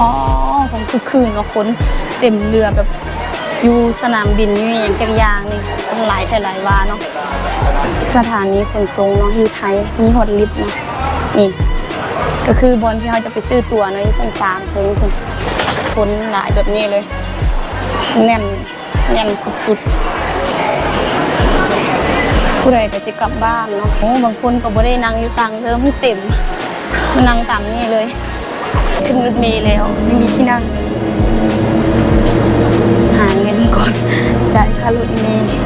อ๋อผมคือคืนเนาคนเต็มเรือแบบอยู่สนามบินอยู่อย่างจักรยางนี่คนหลายไทยหลายวาเนาะสถานีขนส่งเนาะอยู่ไทยมีฮอตลิฟต์เนาะนี่ก็คือบอลที่เขาจะไปซื้อตัวเนาะที่สนสามถึงคนคนหลายแบบนี้เลย แน่นแน่นสุดๆผู้ใดก็จะกลับบ้านเนาะโอ้บางคนก็บ่ได้นั่งอยู่ต่างเดิมให้เต็มมานั่งตามนี่เลย ขึ้นรถเมล์แล้ว ไม่มีที่นั่ง หาเงินก่อนจ่ายค่ารถเมล์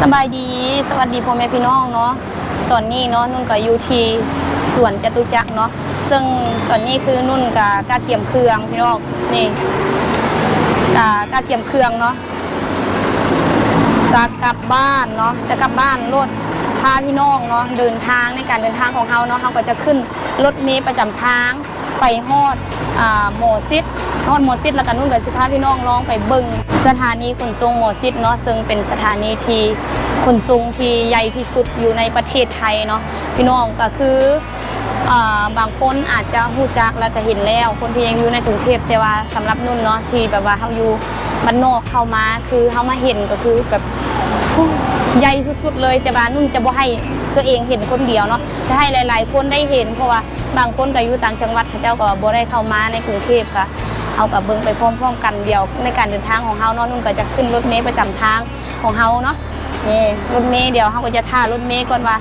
สบายดีสวัสดีพ่อแม่พี่น้องเนาะตอนนี้เนาะนุ่นก็อยู่ที่สวนจตุจักรเนาะ ซึ่งตอนนี้คือนุ่นกับกาเตรียมเครื่องพี่น้องนี่กากาเตรียมเครื่องเนาะจะกลับบ้านเนาะจะกลับบ้านรถพาพี่น้องเนาะเดินทางในการเดินทางของเขาเนาะเขาก็จะขึ้นรถเมล์ประจำทางไปฮอดอโมซิดฮอดโมซิดแล้วก็นุ่นกับสิพาพี่น้องลองไปเบิ่งสถานีขนส่งโมซิดเนาะซึ่งเป็นสถานีที่ขนส่งที่ใหญ่ที่สุดอยู่ในประเทศไทยเนาะพี่น้องก็คือ บางคนอาจจะหูจักแล้วก็เห็นแล้ว คนที่ยังอยู่ในกรุงเทพแต่ว่าสำหรับนุ่นเนาะที่แบบว่าเขาอยู่บ้านนอกเข้ามาคือเขามาเห็นก็คือแบบใหญ่สุดๆ เลยแต่ว่านุ่นจะบ่ให้ตัวเองเห็นคนเดียวเนาะจะให้หลาย ๆ คนได้เห็นเพราะว่าบางคนก็อยู่ต่างจังหวัดเขาเจ้าก็บ่ได้เข้ามาในกรุงเทพค่ะเอากับเบิ่งไปพร้อมๆ กันเดียวในการเดินทางของเฮาเนาะนุ่นก็จะขึ้นรถเมล์ประจำทางของเฮาเนาะนี่รถเมล์เดี๋ยวเฮาก็จะท่ารถเมล์ก่อนว่า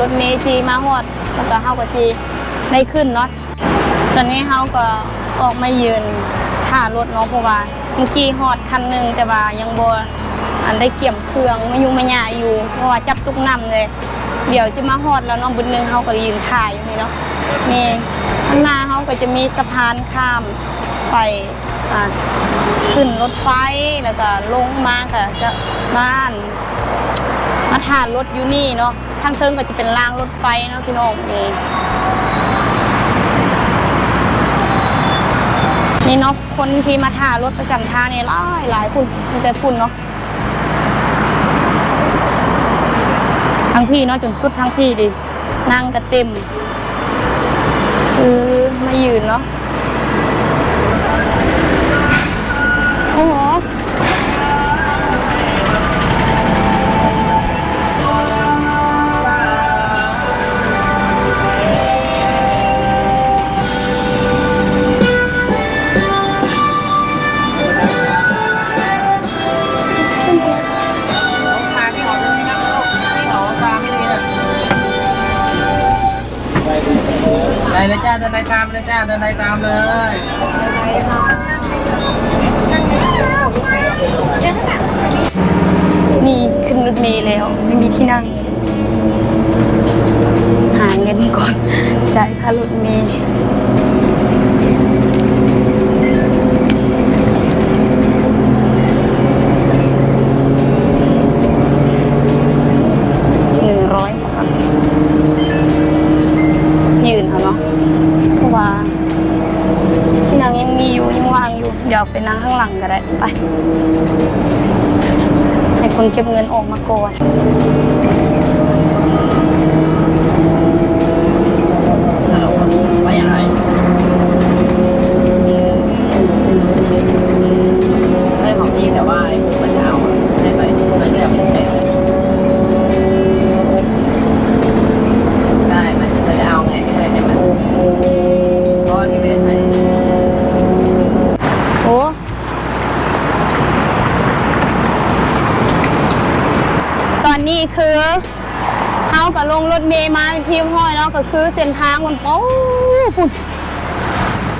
รถเมล์จีมาฮอด แล้วก็เฮาก็จีได้ขึ้นเนาะตอนนี้เฮาก็ออกมายืนท่ารถเนาะเพราะว่าเมื่อกี้ฮอดคันหนึ่งแต่ว่ายังบ่อันได้เกี่ยมเครื่องมายุ่งมาหยาอยู่ เพราะว่าจับตุกน้ำเลย เดี๋ยวจะมาฮอดแล้วเน้องบุญหนึงเขาก็ยืนถ่ายอยู่นี่เนาะมีข้างหน้าเขาก็จะมีสะพานข้ามไปขึ้นรถไฟแล้วก็ลงมาค่ะจะบ้านมาถ่านรถอยู่นี่เนาะ ทางเทิงก็จะเป็นรางรถไฟเนาะพี่น้องนี่นี่เนาะคนที่มาถ่ารถประจำทางนี่หลายหลายคุณมีแต่คุณเนาะทั้งพี่เนาะจนสุดทั้งพี่ดินั่งก็เต็ม คือมายืนเนาะโอ้โห เลยจ้าเดินในตามเลยจ้าเดินในตามเลยนี่ขึ้นรถเมล์แล้วไม่มีที่นั่ง หาเงินก่อนจ่ายค่ารถเมล์ ไปนั่งข้างหลังก็ได้ไป ให้คนเก็บเงินออกมาก่อน คือเส้นทางมันโอ้พุ่น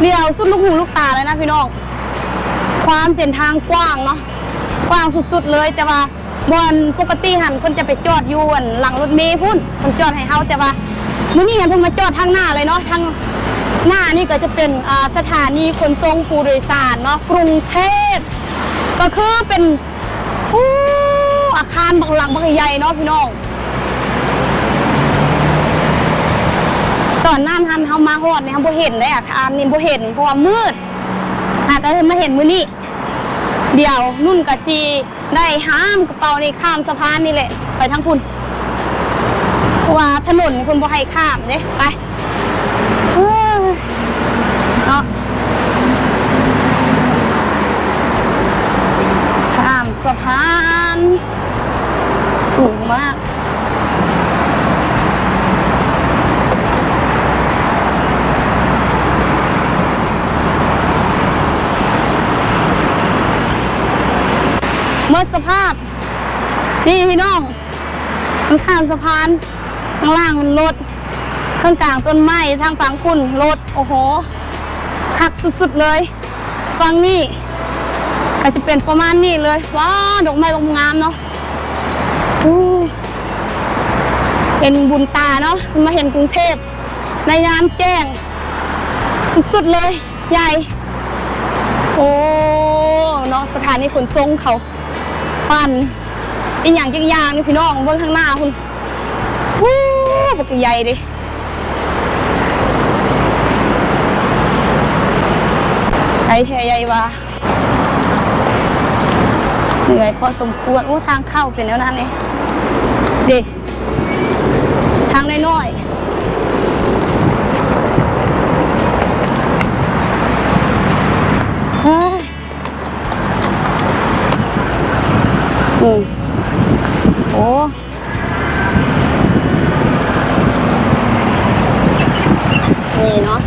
เลี้ยวสุดลูกหูลูกตาเลยนะพี่น้อง ความเส้นทางกว้างเนาะ กว้างสุดๆเลยแต่ว่าบอนปกติหันคนจะไปจอดอยู่อันหลังรถเมย์พุ่นคนจอดให้เฮาแต่ว่ามื้อนี้หันเพิ่งมาจอดทางหน้าเลยเนาะทางหน้านี่ก็จะเป็นสถานีขนส่งผู้โดยสารเนาะกรุงเทพก็คือเป็นอู้อาคารบางหลังบางใหญ่เนาะพี่น้อง อนนั้นหันเฮามาฮอดเนี่ยเฮาบ่เห็นเลยอาคารนี่บ่เห็นเพราะว่ามืดหากก็มาเห็นมือนี่เดี๋ยวนุ่นกับซีได้ห้ามกระเป๋านี่ข้ามสะพานนี่แหละ ไปทั้งคุณเพราะว่าถนนคุณบ่ให้ข้ามเนี่ยไปเนาะข้ามสะพาน สูงมาก หมดสภาพ นี่พี่น้อง มันข้ามสะพาน ข้างล่างมันรถข้างกลางต้นไม้ทางฝั่งคุณรถโอ้โหคักสุดๆเลยฟังนี่ก็จะเป็นประมาณนี้เลยว้าดอกไม้บงงามเนาะเป็นบุญตาเนาะมาเห็นกรุงเทพในยามแจ้ง สุดๆเลย ใหญ่ โอ้เนาะสถานีขนส่งเขา ปั่นอีกอย่างจักอย่างนี่พี่น้องเบิ่งข้างหน้าคุณวู้บักใหญ่ดิใช้แท้ใหญ่วะเหนื่อยพอสมควรโอ้ทางเข้าเป็นแล้วนั่นนี่ดิทางน้อยๆ อืมโอ้นี่เนาะ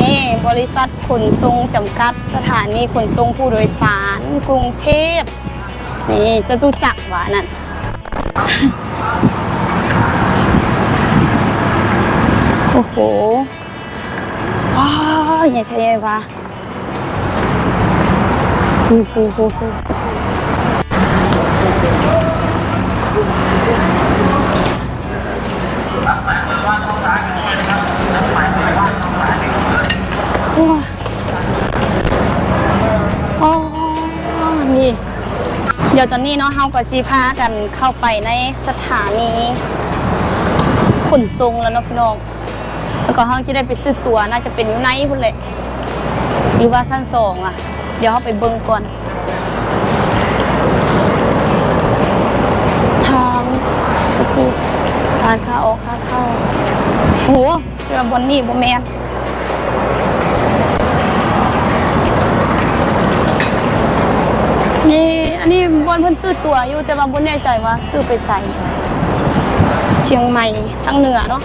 นี่บริษัทขนส่งจำกัดสถานีขนส่งผู้โดยสารกรุงเทพนี่จะตุจักรวะนั่นโอ้โหว้าวใหญ่ใหญ่วะ โอ้โหโอ้โหโอ้ยอ๋อนี่ เดี๋ยวตอนนี้เนาะเฮาก็สิพากันเข้าไปในสถานีขนส่งแล้วเนาะพี่น้องแล้วก็เฮาจะได้ไปซื้อตั๋วน่าจะเป็นอยู่ในพุ่นแหละหรือว่าสั้นสองอะ เดี๋ยวเฮาไปเบิ่งก่อน ทางทางข้าออกขาเข้าโหเรือบนนี่บ่แมนนี่อันนี้บนเพิ่นซื้อตัวอยู่แต่ว่าบนแน่ใจว่าซื้อไปใส่เชียงใหม่ทางเหนือเนาะ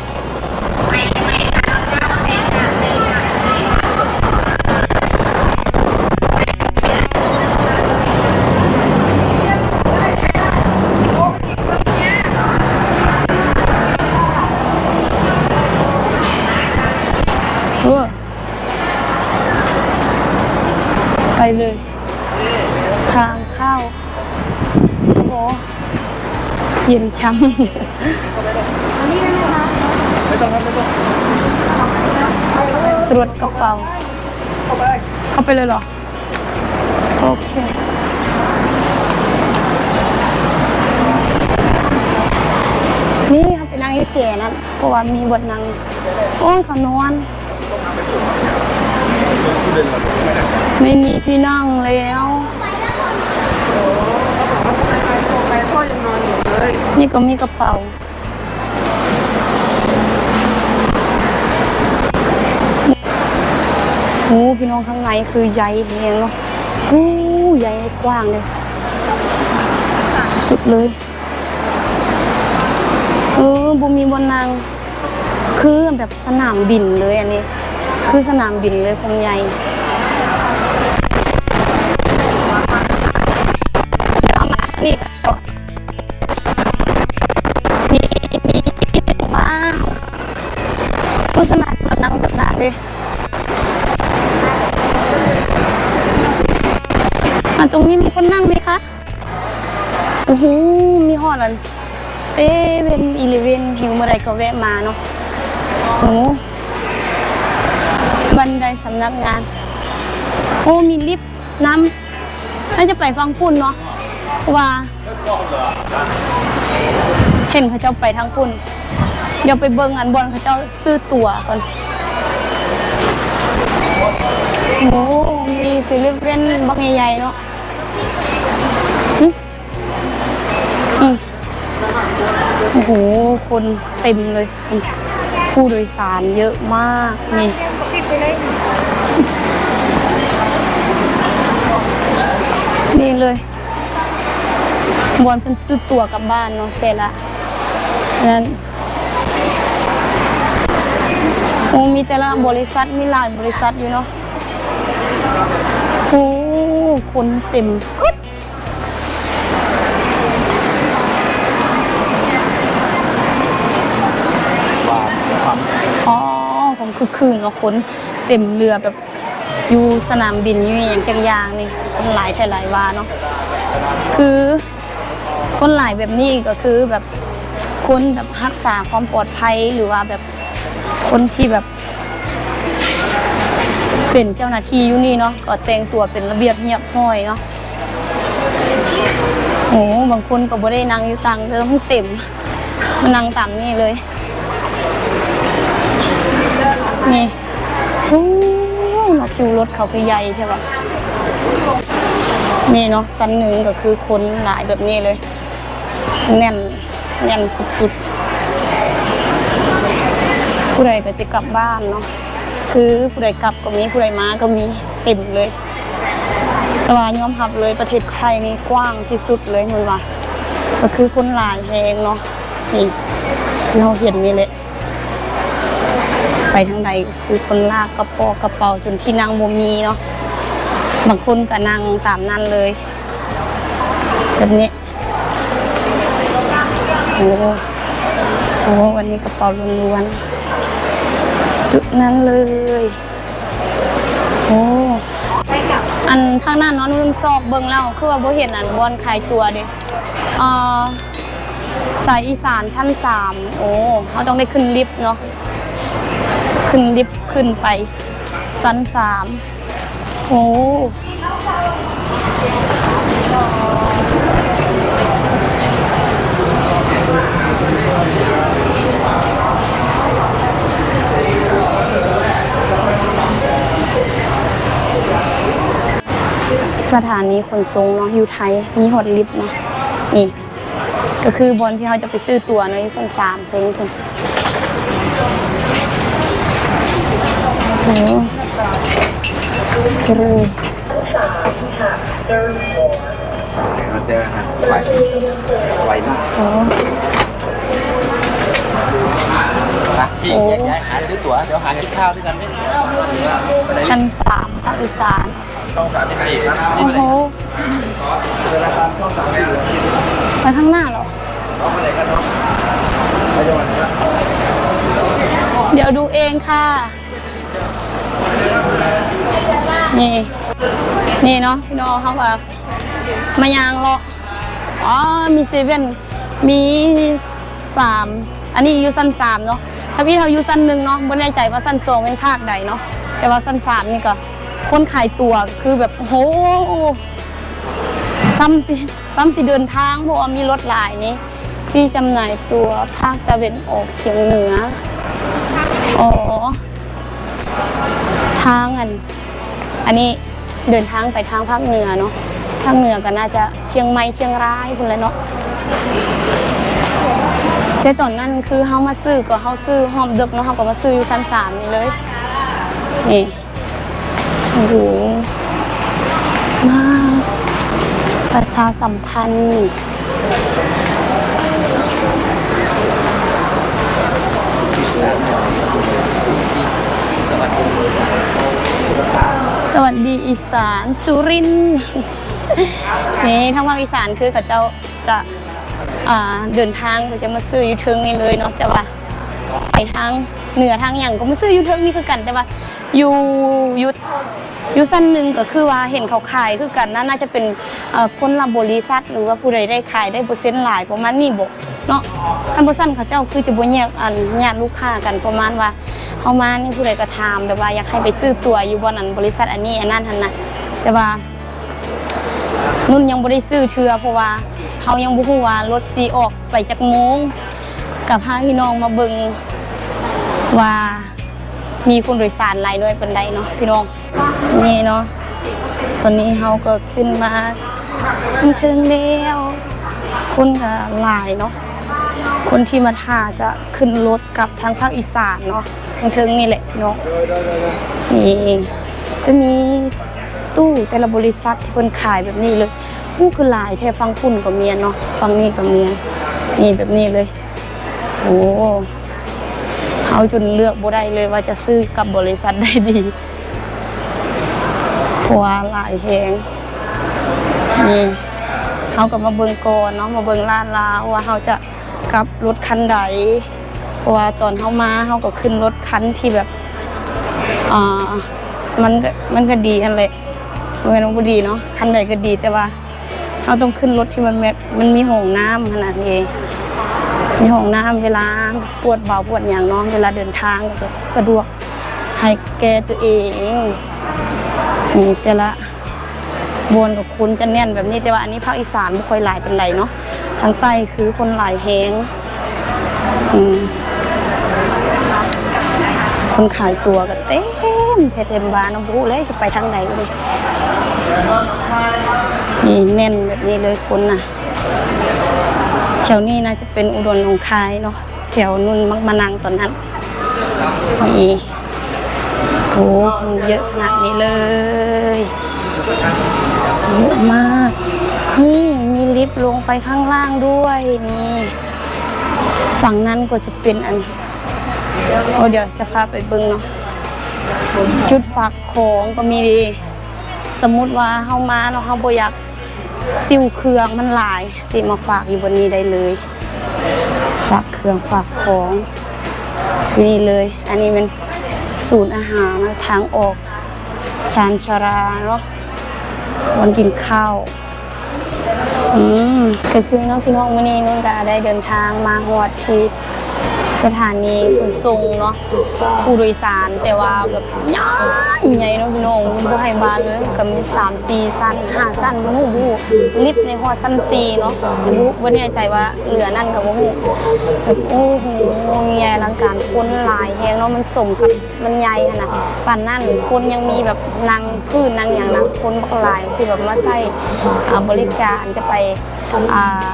เย็นช้ำไม่ต้องครับไม่ต้องตรวจกระเป๋า เข้าไปเข้าไปเลยเหรอ โอเคนี่เขาไปนั่งเอเจนั่นเพราะว่ามีบทนั่งโอ้ยเขานอนไม่มีที่นั่งแล้วไปพ่อยังนอนอยู่ นี่ก็มีกระเป๋า โอ้พี่น้องข้างในคือใหญ่แหงเนาะโอ้ใหญ่กว้างเลยสุดๆเลย เออบุมีบนนาง คือแบบสนามบินเลยอันนี้ คือสนามบินเลยคงใหญ่นี่ ผู้สมัครแบบนั่งแบบนั้นเลยอะตรงนี้มีคนนั่งไหมคะโอ้โหมีหอดอันเซเว่นอีเลเว่นหิวเมื่อไรก็แวะมาเนาะโอ้บันไดสำนักงาน โอ้มีลิฟต์น้ำน่าจะไปฟังพุ่นเนาะเพราะว่า เห็นเขาเจ้าไปทางพุ่น เดี๋ยวไปเบิ่งอันบอลเขาเจ้าซื้อตั๋วก่อน โอ้มีฟิลิปเว่นบักใหญ่ๆเนาะหึอืมโอ้โห คนเต็มเลย ผู้โดยสารเยอะมากนี่นี่เลยบอลเพิ่นซื้อตั๋วกลับบ้านเนาะแต่ละนั้น โอ้มีแต่ละบริษัทมีหลายบริษัทอยู่เนาะโอ้คนเต็มกึดความอ๋อผมคือคืนเนาคนเต็มเรือแบบอยู่สนามบินอยู่อย่างจักรยางนี่คนหลายไทยหลายวาเนาะคือคนหลายแบบนี้ก็คือแบบ คนแบบรักษาความปลอดภัยหรือว่าแบบคนที่แบบ เป็นเจ้าหน้าที่อยู่นี่เนาะก็แต่งตัวเป็นระเบียบเรียบร้อยเนาะโอ้บางคนก็บ่ได้นั่งอยู่ตังเดิมเต็มมานั่งตามนี่เลย นี่โอ้เนาคิวรถเขาคือใหญ่ใช่ปะนี่เนาะสันหนึ่งก็คือคนหลายแบบนี้เลย แน่น แน่นสุดๆ ผู้ใดก็จะกลับบ้านเนาะ คือผู้ใดกลับก็มีผู้ใดมาก็มีเต็มเลย แต่ว่ายอมรับเลยประเทศไทยนี่กว้างที่สุดเลยมันว่า ก็คือคนหลายแหงเนาะนี่เราเห็นนี่แหละ ไปทางใดคือคนลากกระเป๋ากระเป๋าจนที่นั่งบ่มีเนาะ บางคนก็นั่งตามนั้นเลยแบบนี้ โอ้โหโอ้วันนี้กระเป๋าล้วนๆจุดนั้นเลย โอ้อันทางหน้าน้องนุ่นซอกเบิ่งแล้วคือว่าบ่เห็นอันบอนขายตัวเด้อ่าสายอีสานชั้นสามโอ้เขาต้องได้ขึ้นลิฟต์เนาะ ขึ้นลิฟต์ขึ้นไปชั้นสามโอ้ สถานีขนส่งเนาะอยู่ไทยมีฮอตลิฟต์เนาะนี่ ก็คือบนที่เขาจะไปซื้อตัวเนาะอยู่ชั้นสามถึงถึงโอ้โหกรูมันจะไหวไหวมากโอ้นะพี่แยกย้ายหาซื้อตั๋วเดี๋ยวหากินข้าวด้วยกันไหมชั้นสามภาคอีสาน ต้องสามที่สี่ครับโอ้โหเวลาตามช่องสามสี่ไปข้างหน้าเหรอน้องอะไรกันเนาะไปจังหวัดนะครับเดี๋ยวดูเองค่ะ นี่ นี่เนาะพี่น้องเขาแบบมายางเลาะอ๋อ มีเซเว่น มีสาม อันนี้อยู่สั้นสามเนาะ ถ้าพี่เขาอยู่สั้นหนึ่งเนาะไม่แน่ใจว่าสั้นสองเป็นภาคใดเนาะ แต่ว่าสั้นสามนี่ก็ คนขายตัวคือแบบโหซ้ำสิซ้ำสิเดินทางเพราะว่ามีรถหลายนี้ที่จำหน่ายตัวภาคตะเวนออกเฉียงเหนือ อ๋อ ทางอัน อันนี้เดินทางไปทางภาคเหนือเนาะทางเหนือก็น่าจะเชียงใหม่เชียงรายพุ่นแล้วเนาะแต่ตอนนั้นคือเฮามาซื้อก็เฮาซื้อหอมดึกเนาะเฮาก็มาซื้ออยู่ชั้นสามนี่เลย นี่ โอ้โหมากประชาสัมพันธ์สวัสดีสวัสดีอีสานสุรินนี่ทางภาคอีสานคือเขาเจ้าจะเดินทางเขาจะมาซื้ออยู่เทิงนี่เลยเนาะแต่ว่า ไปทางเหนือทางอย่างก็มาซื้ออยู่เทิงนี่คือกัน แต่ว่าอยู่ยู่อยู่สั้นหนึ่งก็คือว่าเห็นเขาขายคือกันนะน่าจะเป็นคนละบริษัทหรือว่าผู้ใดได้ขายได้เปอร์เซ็นต์หลายประมาณนี้บอกเนาะคันบ่สั้นต์เขาเจ้าคือจะบ่แยกอันญาติลูกค้ากันประมาณว่าเฮามานี่ผู้ใดก็ถามแบบว่าอยากให้ไปซื้อตัวอยู่บ่นั้นบริษัทอันนี้อันนั้นหั่นนะแต่ว่า นุ่นยังบ่ได้ซื้อเทือเพราะว่าเขายังบ่ฮู้ว่ารถสิออกไปจากโมง กับพาพี่น้องมาเบิ่งว่ามีคนโดยสารหลายด้วยเปานใดเนาะพี่น้องนี่เนาะตอนนี้เฮาก็ขึ้นมาถึงแล้วคนก็หลายเนาะคนที่มาท่าจะขึ้นรถกลับทางภาคอีสานเนาะทางเชิงนี่แหละเนาะนี่จะมีตู้แต่ละบริษัทที่เพิ่นขายแบบนี้เลยผู้คือหลายแท้ฟังคุณกับเมียนเนาะฟังนี่กับเมียนนี่แบบนี้เลย โอ้เขาจนเลือกบ่ได้เลยว่าจะซื้อกับบริษัทได้ดีเพราะว่าหลายแหงนี่เขาก็มาเบิงก่อนเนาะมาเบิงร้านลาวว่าเขาจะกลับรถคันใดเพราะว่าตอนเขามาเขาก็ขึ้นรถคันที่แบบอ่ามันมันก็ดีอันแหละมันเป็นบ่ดีเนาะคันใดก็ดีแต่ว่าเขาต้องขึ้นรถที่มันแบบมันมีห้องน้ำขนาดนี้ มีห้องน้ำเวลาปวดเบาปวดอย่างน้องเวลาเดินทางก็จะสะดวกให้แกตัวเองนี่แต่ละบนกับคุณจะแน่นแบบนี้แต่ว่าอันนี้ภาคอีสานไม่ค่อยหลายเป็นไรเนาะทางใต้คือคนหลายแหงคนขายตัวก็เต็มเต็มบานน้ำบูเลยจะไปทางไหนเลยนี่แน่นแบบนี้เลยคนน่ะ แถวนี้น่าจะเป็นอุดรหนองคายเนาะแถวนุ่นมักมานังตอนนั้นนี่โอ้คนเยอะขนาดนี้เลยเยอะมากนี่มีลิฟต์ลงไปข้างล่างด้วยนี่ฝั่งนั้นก็จะเป็นอันโอ้เดี๋ยวจะพาไปบิ้งเนาะจุดฝากของก็มีดี สมมุติว่าเฮามาเนาะเฮาบ่อยาก ติวเครื่องมันหลายสิมาฝากอยู่บนนี้ได้เลย ฝากเครื่องฝากของนี่เลย อันนี้เป็นศูนย์อาหารทางออกชานชาราเนาะวันกินข้าวอืมก็คือน้องพี่น้องมื่อนี้นุ่นก็ได้เดินทางมาฮอดที่ สถานีขนส่งเนาะผู้โดยสารแต่ว่าแบบใหญ่ใหญ่เนาะพี่น้องบ่ให้บาเลยก็มี3 4สั้น5สั้นบ่ฮู้บ่ฮู้ลิฟต์ในฮอดสั้น4เนาะแต่บ่บ่แน่ใจว่าเหลือนั่นก็บ่ฮู้แบบโอ้โหใหญ่ลังการคนหลายแฮงเนาะมันสมกับมันใหญ่ขนาดปานนั้นคนยังมีแบบนั่งพื้นนั่งหยังนะคนบักหลายที่แบบมาใช้อ่บริการจะไปอ่า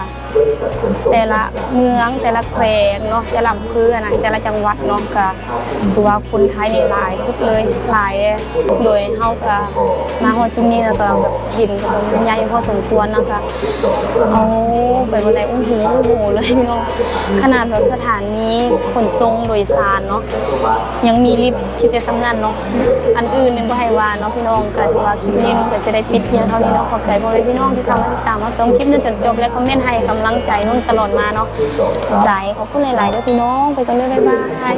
แต่ละเมืองแต่ละแขวงเนาะแต่ละอำเภอนะแต่ละจังหวัดเนาะก็ถือว่าคนไทยนี่หลายสุดเลยหลายโดยเฮาก็มาฮอดจุดนี้แล้วก็แบบเห็นก็แบบใหญ่พอสมควรนะคะเอาไปบ่ได้อู้หูอู้หูเลยพี่น้องขนาดแบบสถานีขนส่งโดยสารเนาะยังมีลิฟต์คิดแต่สำนันเนาะอันอื่นนึงบ่ให้ว่าเนาะพี่น้องก็ถือว่าคลิปนี้นุ่นก็จะได้ปิดเพียงเท่านี้เนาะขอบใจพ่อแม่พี่น้องที่เข้ามาติดตามรับชมคลิปจนจบและคอมเมนต์ให้กำลังลังใจนุ่นตลอดมาเนาะขอบใจขอบคุณหลายๆด้วยพี่น้องไปกันด้วยบ๊ายบาย